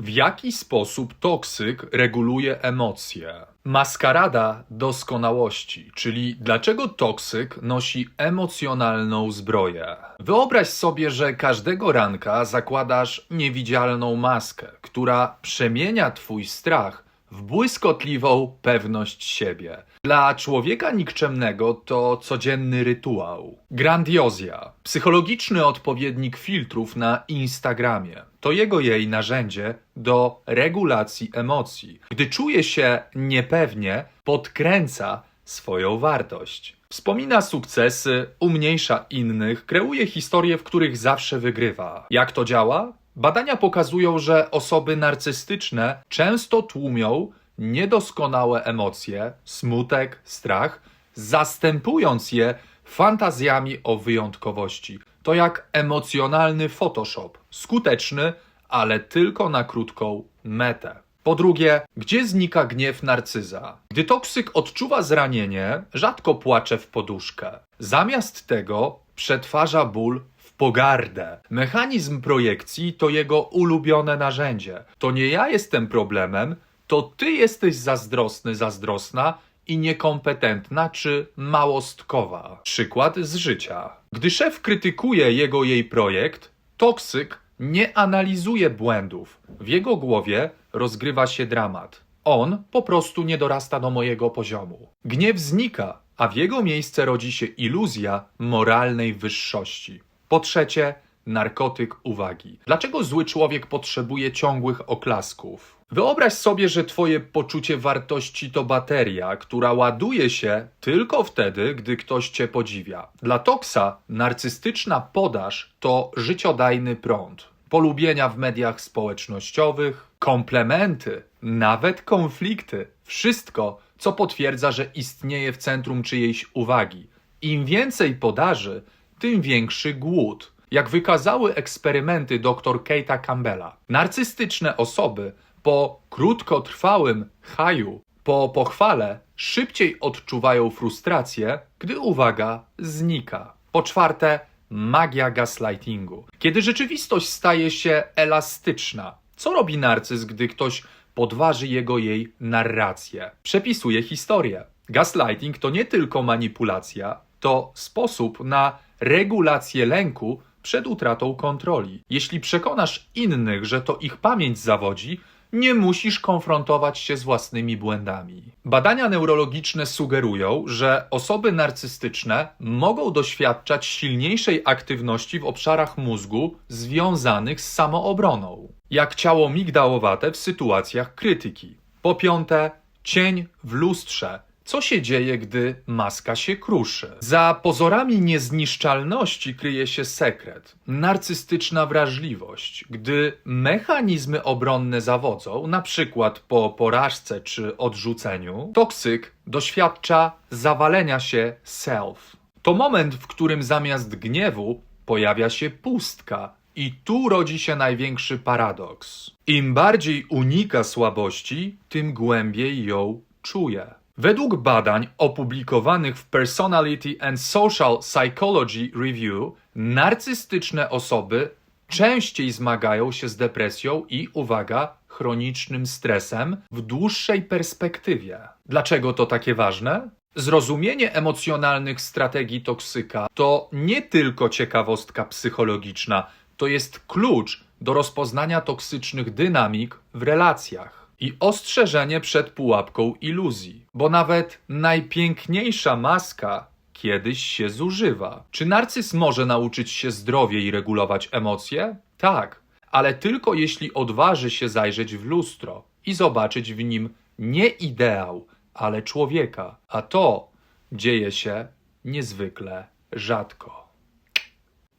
W jaki sposób toksyk reguluje emocje? Maskarada doskonałości, czyli dlaczego toksyk nosi emocjonalną zbroję. Wyobraź sobie, że każdego ranka zakładasz niewidzialną maskę, która przemienia twój strach w błyskotliwą pewność siebie. Dla człowieka nikczemnego to codzienny rytuał. Grandiozja, psychologiczny odpowiednik filtrów na Instagramie. To jego jej narzędzie do regulacji emocji. Gdy czuje się niepewnie, podkręca swoją wartość. Wspomina sukcesy, umniejsza innych, kreuje historie, w których zawsze wygrywa. Jak to działa? Badania pokazują, że osoby narcystyczne często tłumią niedoskonałe emocje, smutek, strach, zastępując je fantazjami o wyjątkowości. To jak emocjonalny Photoshop, skuteczny, ale tylko na krótką metę. Po drugie, gdzie znika gniew narcyza? Gdy toksyk odczuwa zranienie, rzadko płacze w poduszkę. Zamiast tego przetwarza ból pogardę. Mechanizm projekcji to jego ulubione narzędzie. To nie ja jestem problemem, to ty jesteś zazdrosny, zazdrosna i niekompetentna czy małostkowa. Przykład z życia. Gdy szef krytykuje jego jej projekt, toksyk nie analizuje błędów. W jego głowie rozgrywa się dramat. On po prostu nie dorasta do mojego poziomu. Gniew znika, a w jego miejsce rodzi się iluzja moralnej wyższości. Po trzecie, narkotyk uwagi. Dlaczego zły człowiek potrzebuje ciągłych oklasków? Wyobraź sobie, że twoje poczucie wartości to bateria, która ładuje się tylko wtedy, gdy ktoś cię podziwia. Dla Toksa narcystyczna podaż to życiodajny prąd. Polubienia w mediach społecznościowych, komplementy, nawet konflikty. Wszystko, co potwierdza, że istnieje w centrum czyjejś uwagi. Im więcej podaży, tym większy głód. Jak wykazały eksperymenty dr Kate'a Campbella, narcystyczne osoby po krótkotrwałym haju, po pochwale, szybciej odczuwają frustrację, gdy uwaga znika. Po czwarte, magia gaslightingu. Kiedy rzeczywistość staje się elastyczna, co robi narcyz, gdy ktoś podważy jego jej narrację? Przepisuje historię. Gaslighting to nie tylko manipulacja, to sposób na regulację lęku przed utratą kontroli. Jeśli przekonasz innych, że to ich pamięć zawodzi, nie musisz konfrontować się z własnymi błędami. Badania neurologiczne sugerują, że osoby narcystyczne mogą doświadczać silniejszej aktywności w obszarach mózgu związanych z samoobroną, jak ciało migdałowate w sytuacjach krytyki. Po piąte, cień w lustrze. Co się dzieje, gdy maska się kruszy? Za pozorami niezniszczalności kryje się sekret, narcystyczna wrażliwość. Gdy mechanizmy obronne zawodzą, na przykład po porażce czy odrzuceniu, toksyk doświadcza zawalenia się self. To moment, w którym zamiast gniewu pojawia się pustka. I tu rodzi się największy paradoks. Im bardziej unika słabości, tym głębiej ją czuje. Według badań opublikowanych w Personality and Social Psychology Review, narcystyczne osoby częściej zmagają się z depresją i, uwaga, chronicznym stresem w dłuższej perspektywie. Dlaczego to takie ważne? Zrozumienie emocjonalnych strategii toksyka to nie tylko ciekawostka psychologiczna, to jest klucz do rozpoznania toksycznych dynamik w relacjach i ostrzeżenie przed pułapką iluzji, bo nawet najpiękniejsza maska kiedyś się zużywa. Czy narcyz może nauczyć się zdrowiej regulować emocje? Tak, ale tylko jeśli odważy się zajrzeć w lustro i zobaczyć w nim nie ideał, ale człowieka, a to dzieje się niezwykle rzadko.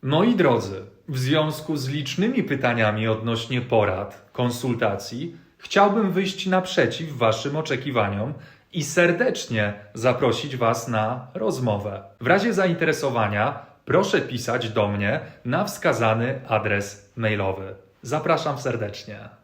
Moi drodzy, w związku z licznymi pytaniami odnośnie porad, konsultacji, chciałbym wyjść naprzeciw Waszym oczekiwaniom i serdecznie zaprosić Was na rozmowę. W razie zainteresowania proszę pisać do mnie na wskazany adres mailowy. Zapraszam serdecznie.